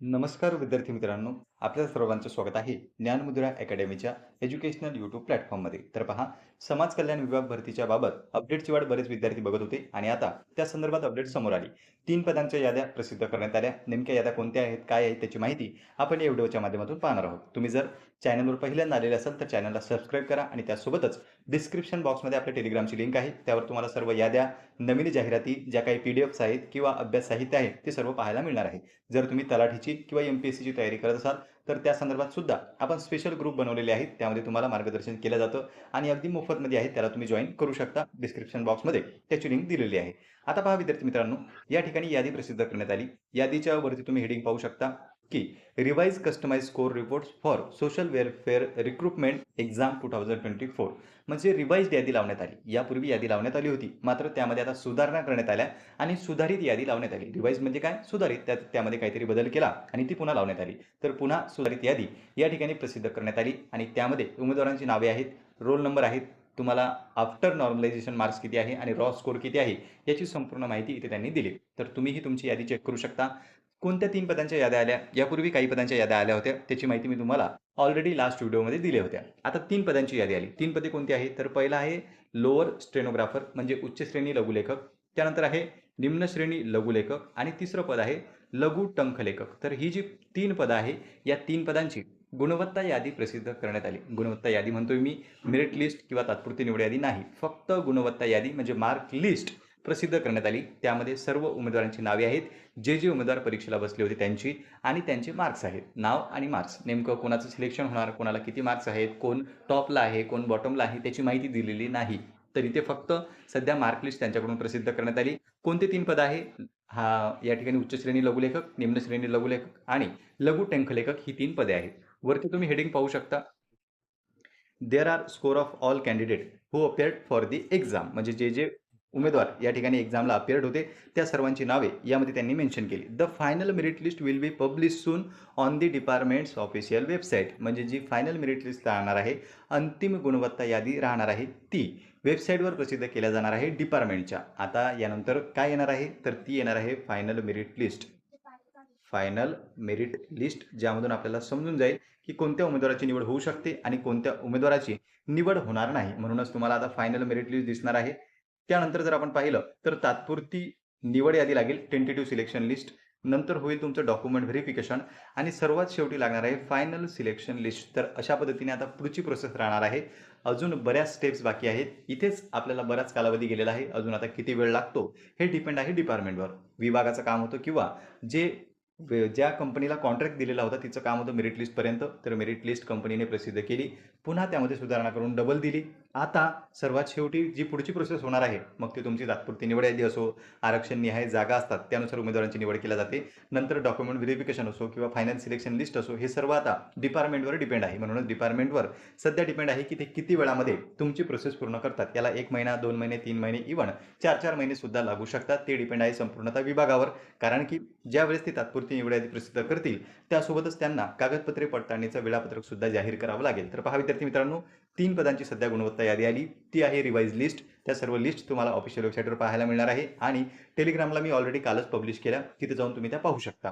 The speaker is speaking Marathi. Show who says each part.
Speaker 1: नमस्कार विद्यार्थी मित्रांनो आपल्या सर्वांचं स्वागत आहे ज्ञानमुद्रा अकॅडमीच्या एज्युकेशनल यूट्यूब प्लॅटफॉर्ममध्ये तर पहा समाज कल्याण विभाग भरतीच्या बाबत अपडेटची वाट बरेच विद्यार्थी बघत होते आणि आता त्या संदर्भात अपडेट समोर आली. तीन पदांच्या याद्या प्रसिद्ध करण्यात आल्या. नेमक्या याद्या कोणत्या आहेत काय आहेत त्याची माहिती आपण या व्हिडिओच्या माध्यमातून पाहणार आहोत. तुम्ही जर चॅनलवर पहिल्यांदा आलेले असाल तर चॅनलला सबस्क्राईब करा आणि त्यासोबतच डिस्क्रिप्शन बॉक्समध्ये आपल्या टेलिग्रामची लिंक आहे. त्यावर तुम्हाला सर्व याद्या नवीन जाहिराती ज्या काही पी डी एफ्स आहेत किंवा अभ्यास साहित्य आहे ते सर्व पाहायला मिळणार आहे. जर तुम्ही तलाठीची किंवा एम पी एस सीची तयारी करत असाल तर त्या संदर्भात सुद्धा आपण स्पेशल ग्रुप बनवलेले आहेत. त्यामध्ये तुम्हाला मार्गदर्शन केलं जातं आणि अगदी मोफतमध्ये आहे. त्याला तुम्ही जॉईन करू शकता. डिस्क्रिप्शन बॉक्समध्ये त्याची लिंक दिलेली आहे. आता पहा विद्यार्थी मित्रांनो या ठिकाणी यादी प्रसिद्ध करण्यात आली. यादीच्या वरती तुम्ही हेडिंग पाहू शकता. की revise customise score reports for social welfare recruitment exam two thousand twenty four म्हणजे रिवाइज यादी लावण्यात आली. यापूर्वी यादी लावण्यात आली होती. मात्र त्यामध्ये आता सुधारणा करण्यात आल्या आणि सुधारित यादी लावण्यात आली. रिवाइज म्हणजे काय? सुधारित. त्यात त्यामध्ये काहीतरी बदल केला आणि ती पुन्हा लावण्यात आली. तर पुन्हा सुधारित यादी या ठिकाणी प्रसिद्ध करण्यात आली आणि त्यामध्ये उमेदवारांची नावे आहेत रोल नंबर आहेत तुम्हाला आफ्टर नॉर्मलायझेशन मार्क्स किती आहे आणि रॉ स्कोर किती आहे याची संपूर्ण माहिती इथे त्यांनी दिली. तर तुम्हीही तुमची यादी चेक करू शकता. कोणत्या तीन पदांच्या याद्या आल्या? यापूर्वी काही पदांच्या याद्या आल्या होत्या. त्याची माहिती मी तुम्हाला ऑलरेडी लास्ट व्हिडिओमध्ये दिल्या होत्या. आता तीन पदांची यादी आली. तीन पदे कोणती आहेत? तर पहिला आहे लोअर स्टेनोग्राफर म्हणजे उच्च श्रेणी लघुलेखक. त्यानंतर आहे निम्न श्रेणी लघुलेखक आणि तिसरं पद आहे लघु टंकलेखक. तर ही जी तीन पदं आहे या तीन पदांची गुणवत्ता यादी प्रसिद्ध करण्यात आली. गुणवत्ता यादी म्हणतोय मी मेरिट लिस्ट किंवा तात्पुरती निवड यादी नाही. फक्त गुणवत्ता यादी म्हणजे मार्क लिस्ट प्रसिद्ध करण्यात आली. त्यामध्ये सर्व उमेदवारांची नावे आहेत. जे जे उमेदवार परीक्षेला बसले होते त्यांची आणि त्यांचे मार्क्स आहेत. नाव आणि मार्क्स नेमकं कोणाचं सिलेक्शन होणार? कोणाला किती मार्क्स आहेत? कोण टॉपला आहे? कोण बॉटमला आहे? त्याची माहिती दिलेली नाही. तर इथे फक्त सध्या मार्कलिस्ट त्यांच्याकडून प्रसिद्ध करण्यात आली. कोणते तीन पद आहे? हा या ठिकाणी उच्च श्रेणी लघुलेखक निम्न श्रेणी लघुलेखक आणि लघु टंखलेखक ही तीन पदे आहेत. वरती तुम्ही हेडिंग पाहू शकता. There are score of all candidate who appeared for the exam म्हणजे जे जे उमेदवार या ठिकाणी एक्झामला अपिअर्ड होते. त्या सर्वांची नावे यामध्ये त्यांनी मेन्शन केली. The final merit list will be publish soon on the department's official website म्हणजे जी फायनल मेरिट लिस्ट राहणार आहे अंतिम गुणवत्ता यादी राहणार आहे ती वेबसाईटवर प्रसिद्ध केल्या जाणार आहे डिपार्टमेंटच्या आता यानंतर काय येणार आहे? तर ती येणार आहे final merit list final merit list ज्यामधून आपल्याला समजून जाईल की कोणत्या उमेदवाराची निवड होऊ शकते आणि कोणत्या उमेदवाराची निवड होणार नाही. म्हणूनच तुम्हाला आता फायनल मेरिट लिस्ट दिसणार आहे. त्यानंतर जर आपण पाहिलं तर तात्पुरती निवड यादी लागेल टेंटेटिव्ह सिलेक्शन लिस्ट नंतर होईल तुमचं डॉक्युमेंट व्हेरिफिकेशन आणि सर्वात शेवटी लागणार आहे फायनल सिलेक्शन लिस्ट तर अशा पद्धतीने आता पुढची प्रोसेस राहणार आहे. अजून बऱ्याच स्टेप्स बाकी आहेत. इथेच आपल्याला बराच कालावधी गेलेला आहे. अजून आता किती वेळ लागतो हे डिपेंड आहे डिपार्टमेंटवर विभागाचं काम होतं किंवा जे ज्या कंपनीला कॉन्ट्रॅक्ट दिलेला होता तिचं काम होतं मेरिट लिस्टपर्यंत तर मेरिट लिस्ट कंपनीने प्रसिद्ध केली. पुन्हा त्यामध्ये सुधारणा करून डबल दिली. आता सर्वात शेवटी जी पुढची प्रोसेस होणार आहे मग ती तुमची तात्पुरती निवड यादी असो आरक्षण निहाय जागा असतात त्यानुसार उमेदवारांची निवड केली जाते. नंतर डॉक्युमेंट व्हेरिफिकेशन असो किंवा फायनान्स सिलेक्शन लिस्ट असो हे सर्व आता डिपार्टमेंटवर डिपेंड आहे. म्हणूनच डिपार्टमेंटवर सध्या डिपेंड आहे की ते किती वेळामध्ये तुमची प्रोसेस पूर्ण करतात. याला एक महिना दोन महिने तीन महिने इव्हन चार चार महिने सुद्धा लागू शकतात. ते डिपेंड आहे संपूर्णतः विभागावर. कारण की ज्यावेळेस ते तात्पुरती निवड यादी प्रसिद्ध करतील त्यासोबतच त्यांना कागदपत्रे पडताळणीचं वेळापत्रक सुद्धा जाहीर करावं लागेल. तर पहा विद्यार्थी मित्रांनो तीन पदांची सध्या गुणवत्ता यादी आली. ती आहे रिवाईज लिस्ट त्या सर्व लिस्ट तुम्हाला ऑफिशियल वेबसाईटवर पाहायला मिळणार आहे. आणि टेलिग्रामला मी ऑलरेडी कालच पब्लिश केल्या. तिथे जाऊन तुम्ही त्या पाहू शकता.